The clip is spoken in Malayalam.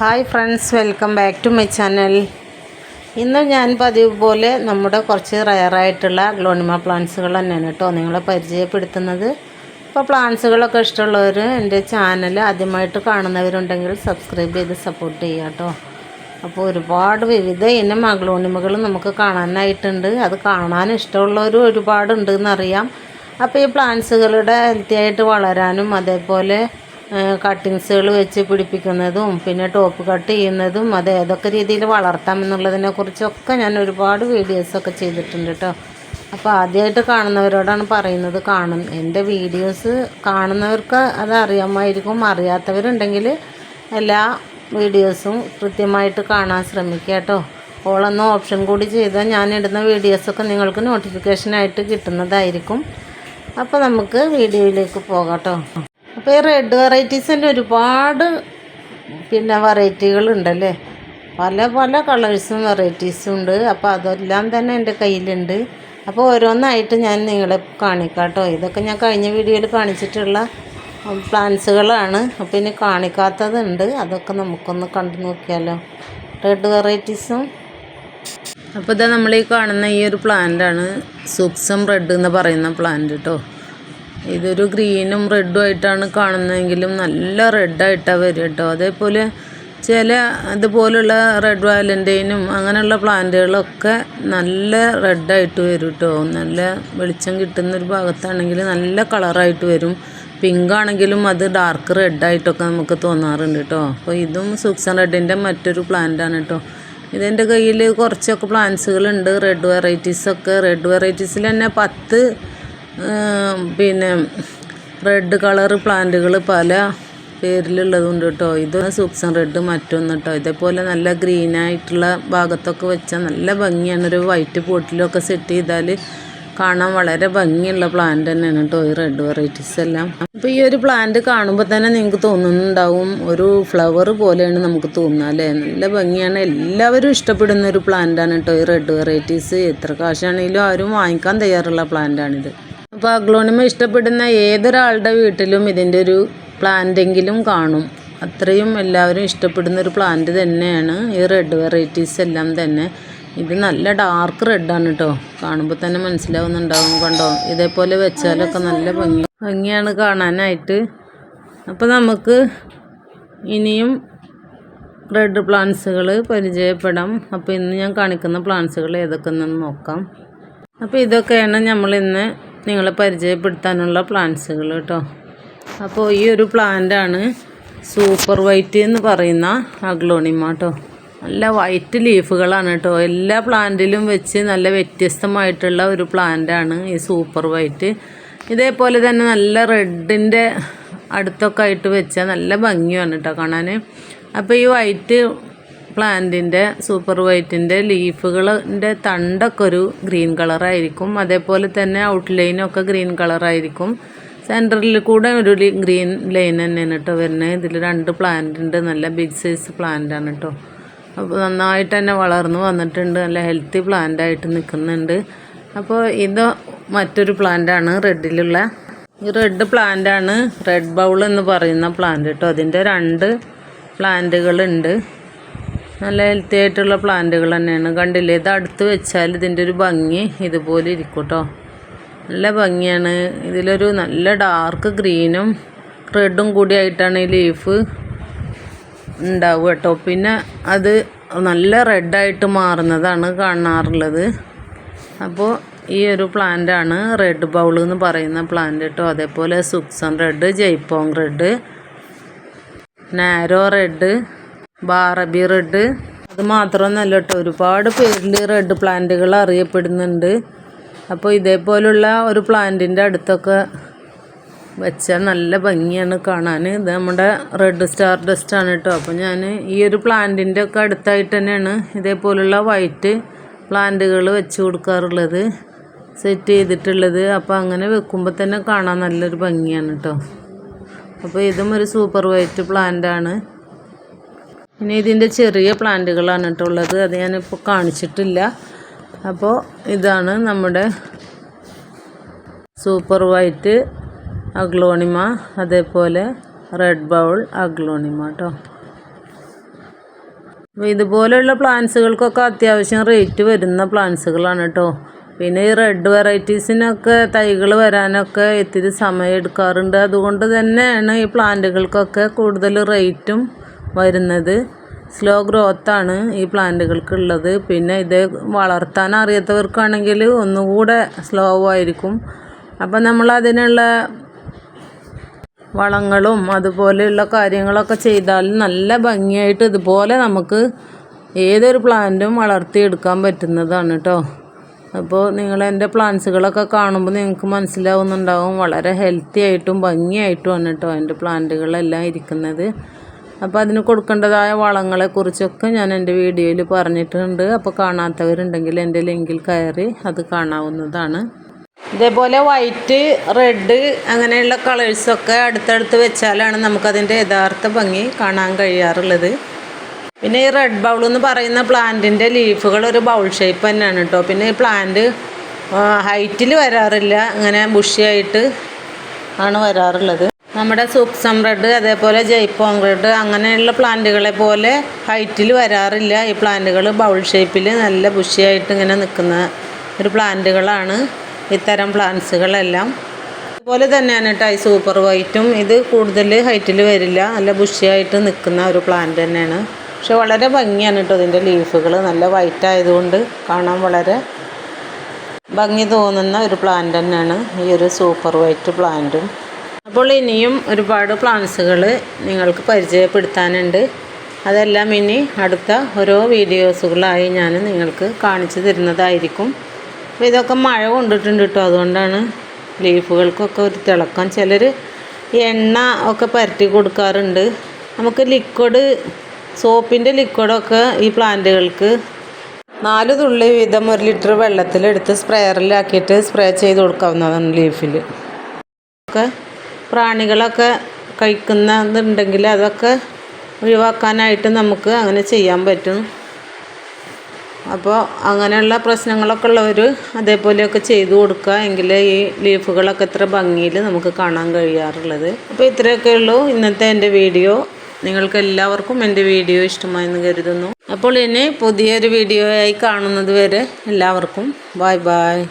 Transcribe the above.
Hi friends welcome back to my channel ഇന്ന് ഞാൻ പതിവ് പോലെ നമ്മുടെ കുറച്ച് റയറായിട്ടുള്ള ഗ്ലോണിമ പ്ലാന്റ്സുകൾ തന്നെയാണ് കേട്ടോ നിങ്ങളെ പരിചയപ്പെടുത്തുന്നത്. അപ്പോൾ പ്ലാന്റ്സുകളൊക്കെ ഇഷ്ടമുള്ളവർ എന്റെ ചാനൽ ആദ്യമായിട്ട് കാണുന്നവരുണ്ടെങ്കിൽ സബ്സ്ക്രൈബ് ചെയ്ത് സപ്പോർട്ട് ചെയ്യുക കേട്ടോ അപ്പോൾ ഒരുപാട് വിവിധ ഇനം അഗ്ലോണിമകൾ നമുക്ക് കാണാനായിട്ടുണ്ട്. അത് കാണാൻ ഇഷ്ടമുള്ളവരും ഒരുപാടുണ്ടെന്നറിയാം അപ്പോൾ ഈ പ്ലാന്റ്സുകളുടെ ഹെൽത്തി ആയിട്ട് വളരാനും അതേപോലെ കട്ടിങ്സുകൾ വെച്ച് പിടിപ്പിക്കുന്നതും പിന്നെ ടോപ്പ് കട്ട് ചെയ്യുന്നതും അത് ഏതൊക്കെ രീതിയിൽ വളർത്താം എന്നുള്ളതിനെ കുറിച്ചൊക്കെ ഞാൻ ഒരുപാട് വീഡിയോസൊക്കെ ചെയ്തിട്ടുണ്ട് കേട്ടോ അപ്പോൾ ആദ്യമായിട്ട് കാണുന്നവരോടാണ് പറയുന്നത് കാണും. എന്റെ വീഡിയോസ് കാണുന്നവർക്ക് അത് അറിയാമായിരിക്കും. അറിയാത്തവരുണ്ടെങ്കിൽ എല്ലാ വീഡിയോസും കൃത്യമായിട്ട് കാണാൻ ശ്രമിക്കുക കേട്ടോ ഓളെന്ന ഓപ്ഷൻ കൂടി ചെയ്താൽ ഞാൻ ഇടുന്ന വീഡിയോസൊക്കെ നിങ്ങൾക്ക് നോട്ടിഫിക്കേഷനായിട്ട് കിട്ടുന്നതായിരിക്കും. അപ്പോൾ നമുക്ക് വീഡിയോയിലേക്ക് പോകാം കേട്ടോ അപ്പോൾ ഈ റെഡ് വെറൈറ്റീസ് ഒരുപാട് പിന്നെ വെറൈറ്റികളുണ്ടല്ലേ പല പല കളേഴ്സും വെറൈറ്റീസും ഉണ്ട്. അപ്പോൾ അതെല്ലാം തന്നെ എന്റെ കയ്യിലുണ്ട്. അപ്പോൾ ഓരോന്നായിട്ട് ഞാൻ നിങ്ങളെ കാണിക്കാട്ടോ. ഇതൊക്കെ ഞാൻ കഴിഞ്ഞ വീഡിയോയിൽ കാണിച്ചിട്ടുള്ള പ്ലാന്റ്സുകളാണ് അപ്പോൾ ഇനി കാണിക്കാത്തതുണ്ട്. അതൊക്കെ നമുക്കൊന്ന് കണ്ടു നോക്കിയാലോ. റെഡ് വെറൈറ്റീസും അപ്പോൾ ഇതാ നമ്മൾ ഈ കാണുന്ന ഈ ഒരു പ്ലാന്റാണ് സൂക്സം റെഡ് എന്ന് പറയുന്ന പ്ലാന്റ് കേട്ടോ ഇതൊരു ഗ്രീനും റെഡും ആയിട്ടാണ് കാണുന്നതെങ്കിലും നല്ല റെഡായിട്ടാണ് വരിക കേട്ടോ. അതേപോലെ ചില ഇതുപോലുള്ള റെഡ് വാലന്റൈനും അങ്ങനെയുള്ള പ്ലാന്റുകളൊക്കെ നല്ല റെഡായിട്ട് വരും കേട്ടോ. നല്ല വെളിച്ചം കിട്ടുന്നൊരു ഭാഗത്താണെങ്കിൽ നല്ല കളറായിട്ട് വരും. പിങ്ക് ആണെങ്കിലും അത് ഡാർക്ക് റെഡായിട്ടൊക്കെ നമുക്ക് തോന്നാറുണ്ട് കേട്ടോ. അപ്പോൾ ഇതും സൂക്സൺ റെഡിന്റെ മറ്റൊരു പ്ലാന്റാണ് കേട്ടോ. ഇതെന്റെ കയ്യിൽ കുറച്ചൊക്കെ പ്ലാന്റ്സുകളുണ്ട് റെഡ് വെറൈറ്റീസൊക്കെ റെഡ് വെറൈറ്റീസിൽ തന്നെ പത്ത് പിന്നെ റെഡ് കളർ പ്ലാന്റുകൾ പല പേരിലുള്ളതുണ്ട് കേട്ടോ ഇത് സൂക്സൺ റെഡ് മറ്റൊന്ന് കേട്ടോ ഇതേപോലെ നല്ല ഗ്രീനായിട്ടുള്ള ഭാഗത്തൊക്കെ വെച്ചാൽ നല്ല ഭംഗിയാണ്. ഒരു വൈറ്റ് പോട്ടിലൊക്കെ സെറ്റ് ചെയ്താൽ കാണാൻ വളരെ ഭംഗിയുള്ള പ്ലാന്റ് തന്നെയാണ് കേട്ടോ ഈ റെഡ് വെറൈറ്റീസ് എല്ലാം. അപ്പോൾ ഈ ഒരു പ്ലാന്റ് കാണുമ്പോൾ തന്നെ നിങ്ങൾക്ക് തോന്നുന്നുണ്ടാവും ഒരു ഫ്ലവർ പോലെയാണ് നമുക്ക് തോന്നുക അല്ലേ? നല്ല ഭംഗിയാണ്. എല്ലാവരും ഇഷ്ടപ്പെടുന്ന ഒരു പ്ലാന്റാണ് കേട്ടോ ഈ റെഡ് വെറൈറ്റീസ് എത്ര കാശാണെങ്കിലും ആരും വാങ്ങിക്കാൻ തയ്യാറുള്ള പ്ലാന്റാണിത് അപ്പോൾ അഗ്ലോണിമ ഇഷ്ടപ്പെടുന്ന ഏതൊരാളുടെ വീട്ടിലും ഇതിന്റെ ഒരു പ്ലാന്റെങ്കിലും കാണും. അത്രയും എല്ലാവരും ഇഷ്ടപ്പെടുന്ന ഒരു പ്ലാന്റ് തന്നെയാണ്. ഈ റെഡ് വെറൈറ്റീസ് എല്ലാം തന്നെ. ഇത് നല്ല ഡാർക്ക് റെഡാണ് കേട്ടോ കാണുമ്പോൾ തന്നെ മനസ്സിലാവുന്നുണ്ടാവും കണ്ടോ? ഇതേപോലെ വെച്ചാലൊക്കെ നല്ല ഭംഗി ഭംഗിയാണ് കാണാനായിട്ട്. അപ്പോൾ നമുക്ക് ഇനിയും റെഡ് പ്ലാന്റ്സുകൾ പരിചയപ്പെടാം. അപ്പോൾ ഇന്ന് ഞാൻ കാണിക്കുന്ന പ്ലാന്റ്സുകൾ ഏതൊക്കെ നോക്കാം. അപ്പോൾ ഇതൊക്കെയാണ് നമ്മളിന്ന് നിങ്ങളെ പരിചയപ്പെടുത്താനുള്ള പ്ലാന്റ്സുകൾ കേട്ടോ. അപ്പോൾ ഈ ഒരു പ്ലാന്റാണ് സൂപ്പർ വൈറ്റ് എന്ന് പറയുന്ന അഗ്ലോണിമ കേട്ടോ. നല്ല വൈറ്റ് ലീഫുകളാണ് കേട്ടോ. എല്ലാ പ്ലാന്റിലും വെച്ച് നല്ല വ്യത്യസ്തമായിട്ടുള്ള ഒരു പ്ലാന്റാണ് ഈ സൂപ്പർ വൈറ്റ്. ഇതേപോലെ തന്നെ നല്ല റെഡിന്റെ അടുത്തൊക്കെ ആയിട്ട് വെച്ചാൽ നല്ല ഭംഗിയാണ് കേട്ടോ കാണാൻ. അപ്പോൾ ഈ വൈറ്റ് പ്ലാന്റിന്റെ സൂപ്പർ വൈറ്റിന്റെ ലീഫുകളിന്റെ തണ്ടൊക്കെ ഒരു ഗ്രീൻ കളറായിരിക്കും. അതേപോലെ തന്നെ ഔട്ട് ലൈനൊക്കെ ഗ്രീൻ കളറായിരിക്കും. സെന്ററിൽ കൂടെ ഒരു ഗ്രീൻ ലൈൻ തന്നെയാണ് കേട്ടോ വരുന്നത്. ഇതിൽ രണ്ട് പ്ലാന്റ് ഉണ്ട്. നല്ല ബിഗ് സൈസ് പ്ലാന്റ് ആണ് കേട്ടോ. അപ്പോൾ നന്നായിട്ട് തന്നെ വളർന്നു വന്നിട്ടുണ്ട്. നല്ല ഹെൽത്തി പ്ലാന്റ് ആയിട്ട് നിൽക്കുന്നുണ്ട്. അപ്പോൾ ഇത് മറ്റൊരു പ്ലാന്റാണ് റെഡിലുള്ള. ഈ റെഡ് പ്ലാന്റാണ് റെഡ് ബൗൾ എന്ന് പറയുന്ന പ്ലാന്റ് കേട്ടോ. അതിന്റെ രണ്ട് പ്ലാന്റുകളുണ്ട് നല്ല ഹെൽത്തി ആയിട്ടുള്ള പ്ലാന്റുകൾ തന്നെയാണ്. കണ്ടില്ലേ? ഇത് അടുത്ത് വെച്ചാൽ ഇതിന്റെ ഒരു ഭംഗി ഇതുപോലെ ഇരിക്കും കേട്ടോ നല്ല ഭംഗിയാണ്. ഇതിലൊരു നല്ല ഡാർക്ക് ഗ്രീനും റെഡും കൂടി ആയിട്ടാണ് ഈ ലീഫ് ഉണ്ടാവുക കേട്ടോ പിന്നെ അത് നല്ല റെഡായിട്ട് മാറുന്നതാണ് കാണാറുള്ളത്. അപ്പോൾ ഈ ഒരു പ്ലാന്റാണ് റെഡ് ബൗൾ എന്ന് പറയുന്ന പ്ലാന്റ് കേട്ടോ അതേപോലെ സുക്സൺ റെഡ് ജയ്പോങ് റെഡ് നാരോ റെഡ് ബാറബി റെഡ്. അത് മാത്രമൊന്നല്ല കേട്ടോ ഒരുപാട് പേരിൽ റെഡ് പ്ലാന്റുകൾ അറിയപ്പെടുന്നുണ്ട്. അപ്പോൾ ഇതേപോലുള്ള ഒരു പ്ലാന്റിന്റെ അടുത്തൊക്കെ വെച്ചാൽ നല്ല ഭംഗിയാണ് കാണാൻ ഇത് നമ്മുടെ റെഡ് സ്റ്റാർ ആണ് കേട്ടോ. അപ്പോൾ ഞാൻ ഈ ഒരു പ്ലാന്റിന്റെ ഒക്കെ അടുത്തായിട്ട് തന്നെയാണ് ഇതേപോലുള്ള വൈറ്റ് പ്ലാന്റുകൾ വെച്ച് കൊടുക്കാറുള്ളത് സെറ്റ് ചെയ്തിട്ടുള്ളത്. അപ്പോൾ അങ്ങനെ വെക്കുമ്പോൾ തന്നെ കാണാൻ നല്ലൊരു ഭംഗിയാണ് കേട്ടോ. അപ്പോൾ ഇതും ഒരു സൂപ്പർ വൈറ്റ് പ്ലാന്റാണ്. ഇനി ഇതിന്റെ ചെറിയ പ്ലാന്റുകളാണ് കേട്ടോ ഉള്ളത്. അത് ഞാനിപ്പോൾ കാണിച്ചിട്ടില്ല. അപ്പോൾ ഇതാണ് നമ്മുടെ സൂപ്പർ വൈറ്റ് അഗ്ലോണിമ അതേപോലെ റെഡ് ബൗൾ അഗ്ലോണിമ കേട്ടോ. അപ്പോൾ ഇതുപോലെയുള്ള പ്ലാന്റ്സുകൾക്കൊക്കെ അത്യാവശ്യം റേറ്റ് വരുന്ന പ്ലാന്റ്സുകളാണ് കേട്ടോ. പിന്നെ ഈ റെഡ് വെറൈറ്റീസിനൊക്കെ തൈകൾ വരാനൊക്കെ ഇത്തിരി സമയം എടുക്കാറുണ്ട്. അതുകൊണ്ട് തന്നെയാണ് ഈ പ്ലാന്റുകൾക്കൊക്കെ കൂടുതൽ റേറ്റും വരുന്നത്. സ്ലോ ഗ്രോത്താണ് ഈ പ്ലാന്റുകൾക്കുള്ളത്. പിന്നെ ഇത് വളർത്താൻ അറിയാത്തവർക്കാണെങ്കിൽ ഒന്നുകൂടെ സ്ലോ ആയിരിക്കും. അപ്പം നമ്മൾ അതിനുള്ള വളങ്ങളും അതുപോലെയുള്ള കാര്യങ്ങളൊക്കെ ചെയ്താൽ നല്ല ഭംഗിയായിട്ട് ഇതുപോലെ നമുക്ക് ഏതൊരു പ്ലാന്റും വളർത്തിയെടുക്കാൻ പറ്റുന്നതാണ് കേട്ടോ അപ്പോൾ നിങ്ങൾ എന്റെ പ്ലാന്റ്സുകളൊക്കെ കാണുമ്പോൾ നിങ്ങൾക്ക് മനസ്സിലാവുന്നുണ്ടാവും. വളരെ ഹെൽത്തി ആയിട്ടും ഭംഗിയായിട്ടുമാണ് കേട്ടോ എന്റെ പ്ലാന്റുകളെല്ലാം ഇരിക്കുന്നത്. അപ്പോൾ അതിന് കൊടുക്കേണ്ടതായ വളങ്ങളെക്കുറിച്ചൊക്കെ ഞാൻ എന്റെ വീഡിയോയിൽ പറഞ്ഞിട്ടുണ്ട്. അപ്പോൾ കാണാത്തവരുണ്ടെങ്കിൽ എന്റെ ലിങ്കിൽ കയറി അത് കാണാവുന്നതാണ്. ഇതേപോലെ വൈറ്റ് റെഡ് അങ്ങനെയുള്ള കളേഴ്സൊക്കെ അടുത്തടുത്ത് വെച്ചാലാണ് നമുക്കതിന്റെ യഥാർത്ഥ ഭംഗി കാണാൻ കഴിയാറുള്ളത്. പിന്നെ ഈ റെഡ് ബൗൾ എന്ന് പറയുന്ന പ്ലാന്റിന്റെ ലീഫുകൾ ഒരു ബൗൾ ഷേപ്പ് തന്നെയാണ് കേട്ടോ പിന്നെ ഈ പ്ലാന്റ് ഹൈറ്റിൽ വരാറില്ല. അങ്ങനെ ബുഷിയായിട്ട് ആണ് വരാറുള്ളത്. നമ്മുടെ സൂക്സം റെഡ് അതേപോലെ ജയ്പോം റെഡ് അങ്ങനെയുള്ള പ്ലാന്റുകളെ പോലെ ഹൈറ്റിൽ വരാറില്ല. ഈ പ്ലാന്റുകൾ ബൗൾ ഷേപ്പിൽ നല്ല ബുഷിയായിട്ട് ഇങ്ങനെ നിൽക്കുന്ന ഒരു പ്ലാന്റുകളാണ് ഇത്തരം പ്ലാന്റ്സുകളെല്ലാം. അതുപോലെ തന്നെയാണ് കേട്ടോ ഈ സൂപ്പർ വൈറ്റും. ഇത് കൂടുതൽ ഹൈറ്റിൽ വരില്ല. നല്ല ബുഷിയായിട്ട് നിൽക്കുന്ന ഒരു പ്ലാന്റ് തന്നെയാണ്. പക്ഷെ വളരെ ഭംഗിയാണ് കേട്ടോ ഇതിന്റെ ലീഫുകൾ നല്ല വൈറ്റ് ആയതുകൊണ്ട് കാണാൻ വളരെ ഭംഗി തോന്നുന്ന ഒരു പ്ലാന്റ് തന്നെയാണ് ഈ ഒരു സൂപ്പർ വൈറ്റ് പ്ലാന്റും. അപ്പോൾ ഇനിയും ഒരുപാട് പ്ലാന്റ്സുകൾ നിങ്ങൾക്ക് പരിചയപ്പെടുത്താനുണ്ട്. അതെല്ലാം ഇനി അടുത്ത ഓരോ വീഡിയോസുകളായി ഞാൻ നിങ്ങൾക്ക് കാണിച്ചു തരുന്നതായിരിക്കും. അപ്പോൾ ഇതൊക്കെ മഴ കൊണ്ടിട്ടുണ്ട് കേട്ടോ. അതുകൊണ്ടാണ് ലീഫുകൾക്കൊക്കെ ഒരു തിളക്കം. ചിലർ എണ്ണ ഒക്കെ പരട്ടി കൊടുക്കാറുണ്ട്. നമുക്ക് ലിക്വിഡ് സോപ്പിന്റെ ലിക്വിഡൊക്കെ ഈ പ്ലാന്റുകൾക്ക് നാല് തുള്ളി വീതം ഒരു ലിറ്റർ വെള്ളത്തിലെടുത്ത് സ്പ്രെയറിലാക്കിയിട്ട് സ്പ്രേ ചെയ്ത് കൊടുക്കാവുന്നതാണ് ലീഫിൽ ഒക്കെ പ്രാണികളൊക്കെ കഴിക്കുന്നുണ്ടെങ്കിൽ അതൊക്കെ ഒഴിവാക്കാനായിട്ട് നമുക്ക് അങ്ങനെ ചെയ്യാൻ പറ്റും. അപ്പോൾ അങ്ങനെയുള്ള പ്രശ്നങ്ങളൊക്കെ ഉള്ളവർ അതേപോലെയൊക്കെ ചെയ്തു കൊടുക്കുക. എങ്കിൽ ഈ ലീഫുകളൊക്കെ ഇത്ര ഭംഗിയിൽ നമുക്ക് കാണാൻ കഴിയാറുള്ളത്. അപ്പോൾ ഇത്രയൊക്കെ ഉള്ളൂ ഇന്നത്തെ എന്റെ വീഡിയോ. നിങ്ങൾക്ക് എല്ലാവർക്കും എന്റെ വീഡിയോ ഇഷ്ടമായെന്ന് കരുതുന്നു. അപ്പോൾ ഇനി പുതിയൊരു വീഡിയോ ആയി കാണുന്നത് വരെ എല്ലാവർക്കും ബായ് ബായ്